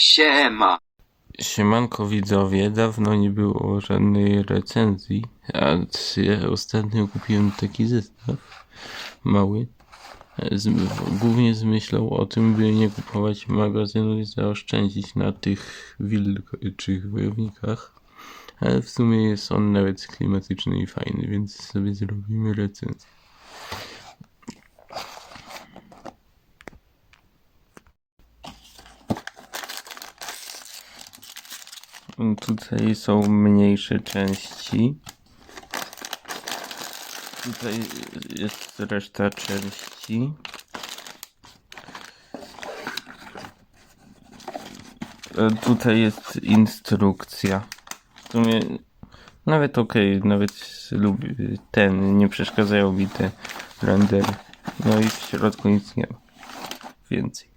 Siema. Siemanko widzowie, dawno nie było żadnej recenzji, a ja ostatnio kupiłem taki zestaw mały, z, głównie z myślą o tym, by nie kupować magazynu i zaoszczędzić na tych wilczych wojownikach, ale w sumie jest on nawet klimatyczny i fajny, więc sobie zrobimy recenzję. Tutaj są mniejsze części. Tutaj jest reszta części. E, Tutaj jest instrukcja. W sumie nawet okej, nawet lubię ten, nie przeszkadzają mi te. No i w środku nic nie ma. Więcej.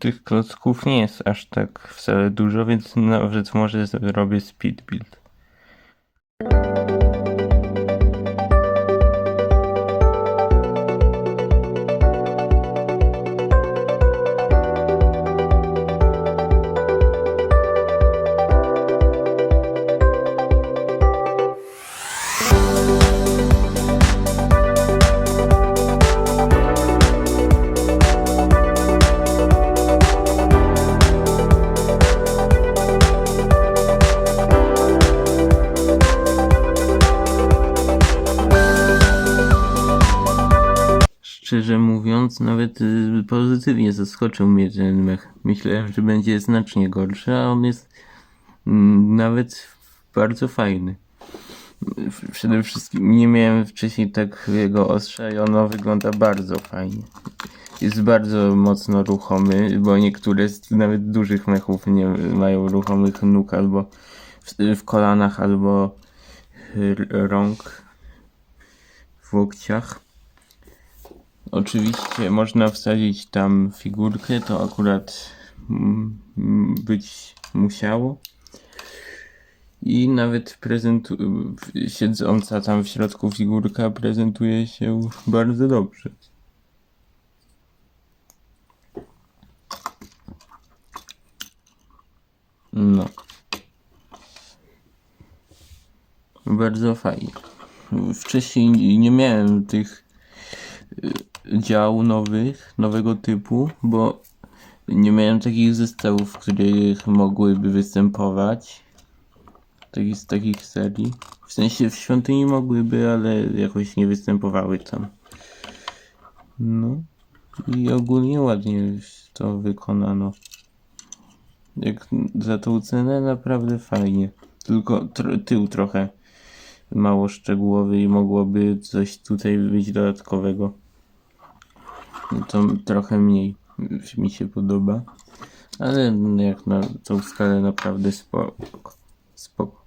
Tych klocków nie jest aż tak wcale dużo, więc nawet może zrobię speed build. Szczerze mówiąc, nawet y, pozytywnie zaskoczył mnie ten mech. Myślałem, że będzie znacznie gorszy, a on jest mm, nawet bardzo fajny. Przede wszystkim nie miałem wcześniej tak jego ostrza i ono wygląda bardzo fajnie. Jest bardzo mocno ruchomy, bo niektóre z nawet dużych mechów nie mają ruchomych nóg albo w, w kolanach, albo rąk w łokciach. Oczywiście można wsadzić tam figurkę, to akurat mm, mm, być musiało. I nawet prezentu- siedząca tam w środku figurka prezentuje się bardzo dobrze. No. Bardzo fajnie. Wcześniej nie miałem tych dział nowych, nowego typu, bo nie miałem takich zestawów, w których mogłyby występować. Takich, z takich serii. W sensie w świątyni mogłyby, ale jakoś nie występowały tam. No. I ogólnie ładnie to wykonano. Jak za tą cenę naprawdę fajnie. Tylko tr- tył trochę mało szczegółowy i mogłoby coś tutaj być dodatkowego. No to trochę mniej mi się podoba. Ale jak na tą skalę naprawdę spoko. Spoko.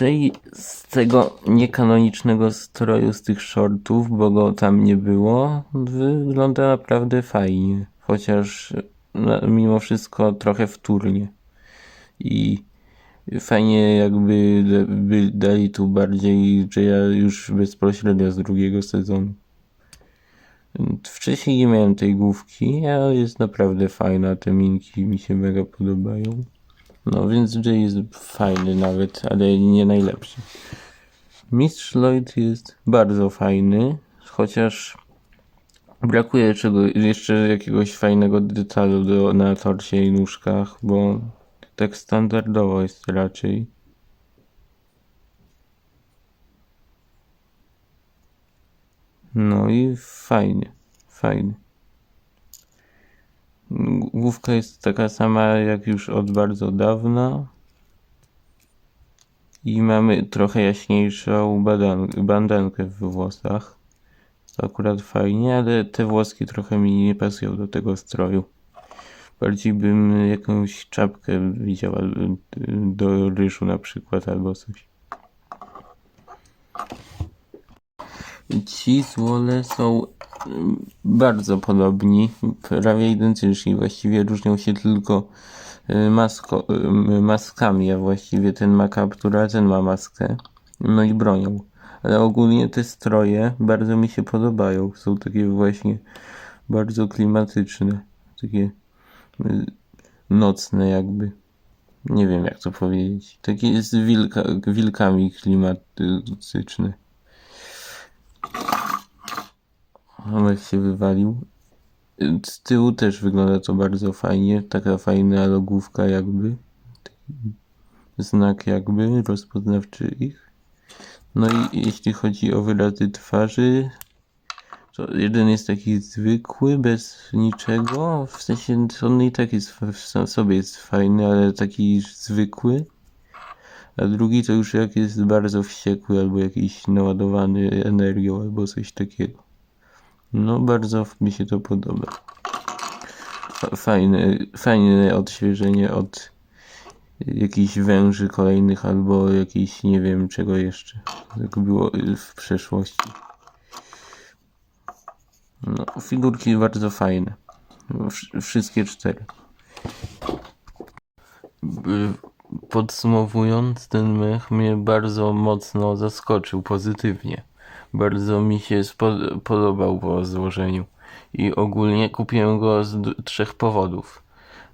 Jay z tego niekanonicznego stroju z tych shortów, bo go tam nie było, wygląda naprawdę fajnie. Chociaż no, mimo wszystko trochę wtórnie. I Fajnie jakby by dali tu bardziej Jaya już bezpośrednio z drugiego sezonu. Wcześniej nie miałem tej główki, ale jest naprawdę fajna. Te minki mi się mega podobają. No więc Jay jest fajny nawet, ale nie najlepszy. Mistrz Lloyd jest bardzo fajny, chociaż brakuje czego, jeszcze jakiegoś fajnego detalu do, na torcie i nóżkach, bo tak standardowo jest raczej. No i fajnie, fajnie. Główka jest taka sama jak już od bardzo dawna. I mamy trochę jaśniejszą bandankę w włosach. To akurat fajnie, ale te włoski trochę mi nie pasują do tego stroju. Bardziej bym jakąś czapkę widziała y, do ryżu na przykład albo coś. Ci złole są ym, bardzo podobni, prawie identyczni. Właściwie różnią się tylko y, masko, y, maskami, a właściwie ten ma kaptura, ten ma maskę. No i bronią. Ale ogólnie te stroje bardzo mi się podobają. Są takie właśnie bardzo klimatyczne. Takie y, nocne jakby. Nie wiem jak to powiedzieć. Takie z wilka, wilkami klimatyczne. Mech się wywalił. Z tyłu też wygląda to bardzo fajnie. Taka fajna logówka jakby. Taki Znak jakby rozpoznawczy ich. No i jeśli chodzi o wyrazy twarzy, to jeden jest taki zwykły, bez niczego. W sensie on i tak jest w sobie jest fajny, ale taki zwykły. A drugi to już jak jest bardzo wściekły albo jakiś naładowany energią albo coś takiego. No bardzo mi się to podoba. Fa- Fajne, fajne odświeżenie od jakichś węży kolejnych albo jakiś nie wiem czego jeszcze. Jak było w przeszłości. No, figurki bardzo fajne. Wsz- Wszystkie cztery. Podsumowując, ten mech mnie bardzo mocno zaskoczył pozytywnie. Bardzo mi się podobał po złożeniu. I ogólnie kupiłem go z trzech powodów.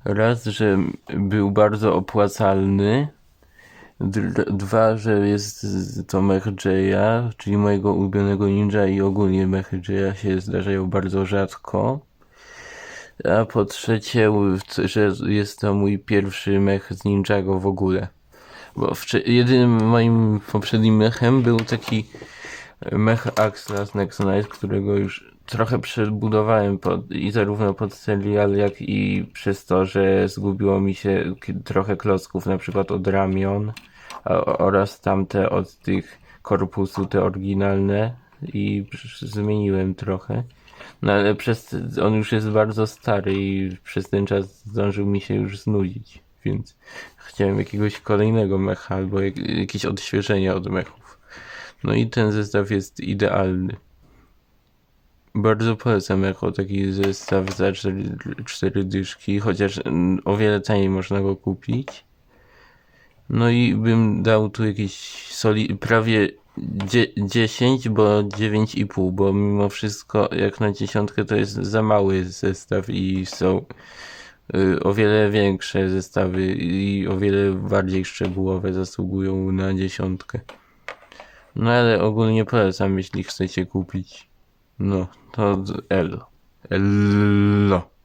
Raz, że był bardzo opłacalny. Dwa, że jest to mech Jaya, czyli mojego ulubionego ninja i ogólnie mechy Jaya się zdarzają bardzo rzadko. A po trzecie, że jest to mój pierwszy mech z Ninjago w ogóle. Bo jedynym moim poprzednim mechem był taki mech Axla z Nexonite, którego już trochę przebudowałem pod, i zarówno pod serial, jak i przez to, że zgubiło mi się trochę klocków, na przykład od ramion a, oraz tamte od tych korpusu, te oryginalne i zmieniłem trochę. No ale przez, on już jest bardzo stary i przez ten czas zdążył mi się już znudzić, więc chciałem jakiegoś kolejnego mecha albo jak, jakieś odświeżenia od mechów. No i ten zestaw jest idealny. Bardzo polecam jako taki zestaw za 4, 4 dyszki, chociaż mm, o wiele taniej można go kupić. No i bym dał tu jakieś soli, prawie dzie- 10, bo 9,5, bo mimo wszystko jak na dziesiątkę to jest za mały zestaw i są y, o wiele większe zestawy i o wiele bardziej szczegółowe zasługują na dziesiątkę. No ale ogólnie polecam, jeśli chcecie kupić. No, to L. Elo.